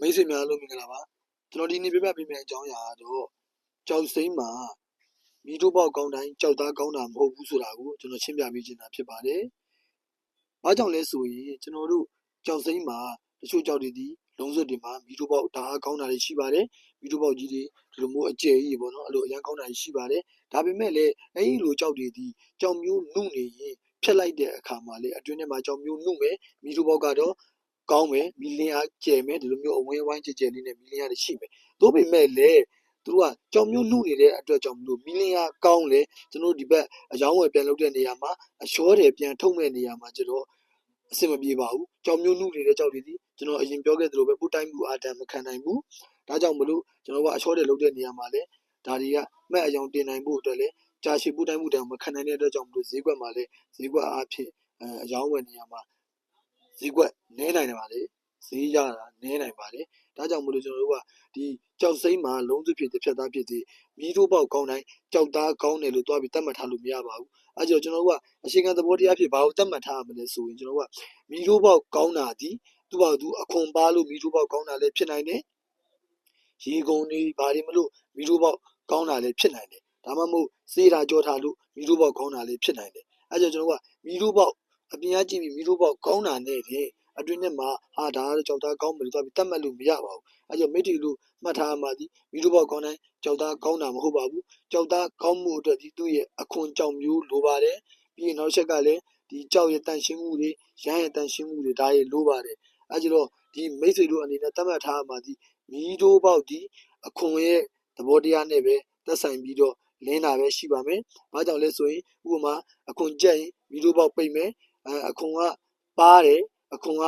မိတ်ဆွေများလို့မင်္ဂလာပါကျွန်တော်ဒီနေ့ပြပြပေးမယ့်အကြောင်းအရာကတော့ကြောက်စိမ့်မှာမိတို့ပေါက်ကောင်းတိုင်းကြောက်သားကောင်းတာမဟုတ်ဘူးဆိုတာကိုကျွန်တော်ရှင်းပြပေးချင်တာဖြစ်ပါတယ်။ဘာကြောင့်လဲဆိုရင်ကျွန်တော်တို့ကြောက်စိမ့်မှာတချို့ကြောက်တွေဒီလုံးစွပ်တွေမှာမိတို့ပေါက်ဒါအားကောင်းတာတွေရှိပါတယ်။မိတို့ပေါက်ကြီးတွေဒီလိုမျိုးအကျယ်ကြီးပေါ့နော်အဲ့လိုအရန်ကောင်းတာတွေရှိပါတယ်။ဒါပေမဲ့လည်းအဲ့ဒီလိုကြောက်တွေဒီကြောက်မျိုးနုနေရင်ဖြတ်လိုက်တဲ့အခါမှာလေအတွင်းထဲမှာကြောက်မျိုးနုမယ်မိတို့ပေါက်ကတော့ ကောင်းမယ်မီလင်းအားကျယ်မယ်ဒီလိုမျိုးအဝင်းဝိုင်းကျယ်ကျယ်လေးနဲ့မီလင်းအားတွေရှိမယ်။သို့ပေမဲ့လည်းသူတို့ကကြောင်မျိုးနှုတ်နေတဲ့အတွက်ကြောင့်မလို့မီလင်းအားကောင်းလေကျွန်တော်တို့ဒီဘက်အယောင်းဝယ်ပြန်လုပ်တဲ့နေရာမှာအလျှောတယ်ပြန်ထုတ်မဲ့နေရာမှာကျတော့အဆင်မပြေပါဘူး။ကြောင်မျိုးနှုတ်နေတဲ့ကြောက်တွေဒီကျွန်တော်အရင်ပြောခဲ့သလိုပဲပူတိုင်းမှုအာတန်မခံနိုင်ဘူး။ဒါကြောင့်မလို့ကျွန်တော်ကအလျှောတယ်လုပ်တဲ့နေရာမှာလည်းဒါတွေကမဲ့အယောင်တင်နိုင်ဖို့အတွက်လည်းကြာရှည်ပူတိုင်းမှုတန်မခံနိုင်တဲ့အတွက်ကြောင့်မလို့ဈေးကွက်မှာလည်းဈေးကွက်အားဖြင့်အအယောင်းဝယ်နေရာမှာ ဈေးကွက်နည်းနိုင်တယ်ပါလေ။ဈေးရတာနည်းနိုင်ပါတယ်။ဒါကြောင့်မို့လို့ကျွန်တော်တို့ကဒီကြောက်စိမ့်မှာလုံးစုဖြစ်တစ်ဖြတ်သားဖြစ်သည်မီးထိုးပေါက်ကောင်းတိုင်းကြောက်သားကောင်းတယ်လို့တွားပြီးသတ်မှတ်ထားလို့မရပါဘူး။အဲကြောင့်ကျွန်တော်တို့ကအရှိခံသဘောတရားဖြစ်ဘာလို့သတ်မှတ်ထားရမလဲဆိုရင်ကျွန်တော်တို့ကမီးထိုးပေါက်ကောင်းတာဒီသူ့ဘာသူအခွန်ပါလို့မီးထိုးပေါက်ကောင်းတာလည်းဖြစ်နိုင်တယ်။ရေကုန်တွေဘာတွေမလို့မီးထိုးပေါက်ကောင်းတာလည်းဖြစ်နိုင်တယ်။ဒါမှမဟုတ်စေးတာကြောထားလို့မီးထိုးပေါက်ကောင်းတာလည်းဖြစ်နိုင်တယ်။အဲကြောင့်ကျွန်တော်တို့ကမီးထိုးပေါက် အပြင်ကကြည့်ပြီးမီးထိုးပေါက်ကောင်းတာနဲ့တည်းအတွင်းထဲမှာဟာဒါကတော့ကြောက်သားကောင်းမယ်လို့သွားပြီးတတ်မှတ်လို့မရပါဘူးအဲကြောင့်မိတ္တိလို့မှတ်ထားမှဒီမီးတို့ဘောက်ကောင်းတိုင်းကြောက်သားကောင်းတာမဟုတ်ပါဘူးကြောက်သားကောင်းမှုအတွက်ဒီသူ့ရဲ့အခွန်ကြောက်မျိုးလိုပါတယ်ပြီးရင်နောက်ချက်ကလည်းဒီကြောက်ရဲ့တန်ရှင်းမှုတွေရမ်းရဲ့တန်ရှင်းမှုတွေဒါရဲ့လိုပါတယ်အဲကြောင့်ဒီမိတ်ဆွေတို့အနေနဲ့တတ်မှတ်ထားမှဒီမီးတို့ဘောက်ဒီအခွန်ရဲ့သဘောတရားနဲ့ပဲသက်ဆိုင်ပြီးတော့လင်းတာပဲရှိပါမယ်။ဘာကြောင့်လဲဆိုရင်ဥပမာအခွန်ကြက်ရင်မီးတို့ဘောက်ပိတ်မယ်။ အဲအခွန်ကပါတယ်အခွန်က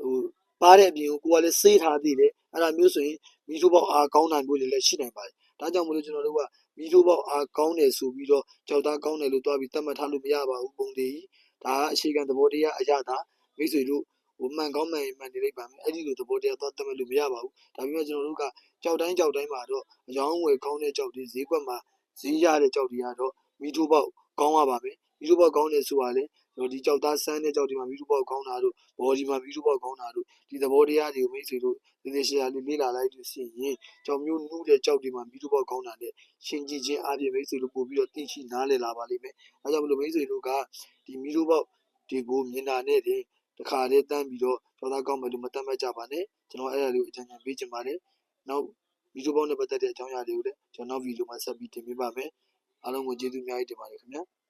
ဟိုပါတဲ့အပြင်ကိုကိုကလည်းစေးထားသေးတယ်အဲ့ဒါမျိုးဆိုရင်မီထိုးပေါက်အားကောင်းနိုင်မျိုးတွေလည်းရှိနိုင်ပါတယ်ဒါကြောင့်မလို့ကျွန်တော်တို့ကမီထိုးပေါက်အားကောင်းတယ်ဆိုပြီးတော့ကြောက်သားကောင်းတယ်လို့တွားပြီးသတ်မှတ်ထားလို့မရပါဘူးပုံသေးကြီးဒါကအရှိကံသဘောတရားအရသာမိတ်ဆွေတို့ဟိုမှန်ကောင်းမှန်ရင်မှန်နေလိမ့်ပါမယ်အဲ့ဒီလိုသဘောတရားသွားသတ်မှတ်လို့မရပါဘူးဒါပေမဲ့ကျွန်တော်တို့ကကြောက်တိုင်းကြောက်တိုင်းမှာတော့အယောင်းဝယ်ကောင်းတဲ့ကြောက်တွေဈေးကွက်မှာဈေးရတဲ့ကြောက်တွေကတော့မီထိုးပေါက်ကောင်းရပါမယ်မီထိုးပေါက်ကောင်းတယ်ဆိုတာလေ ဒီကြောက်သားဆန်းတဲ့ကြောက်တွေမှာမီထိုးပေါက်ကောင်းတာတို့ဘော်ဒီမှာမီးတို့ပေါက်ကောင်းတာတို့ဒီသဘောတရားတွေကိုမိတ်ဆွေတို့ဒီနေ့ရှာလေးလေ့လာလိုက်လို့ရှိရင်ကြောင်မျိုးနှူးတဲ့ကြောက်တွေမှာမီးတို့ပေါက်ကောင်းတာနဲ့ရှင်ကြည့်ခြင်းအပြင်မိတ်ဆွေတို့ပို့ပြီးတော့သိရှိနားလည်လာပါလိမ့်မယ်။အဲကြောင့်မလို့မိတ်ဆွေတို့ကဒီမီးတို့ပေါက်ဒီကိုမြင်တာနဲ့တည်းတခါတည်းတန်းပြီးတော့ကျောသားကောင်းမယ်လို့မတတ်မှတ်ကြပါနဲ့ကျွန်တော်အဲ့ဒါလေးကိုအကြံဉာဏ်ပေးချင်ပါတယ်။နောက်မီးတို့ပေါက်နဲ့ပတ်သက်တဲ့အကြောင်းအရာတွေကိုလည်းကျွန်တော်နောက်ဗီဒီယိုမှာဆက်ပြီးတင်ပြပါမယ်။အားလုံးကိုကျေးဇူးအများကြီးတင်ပါတယ်ခင်ဗျာ။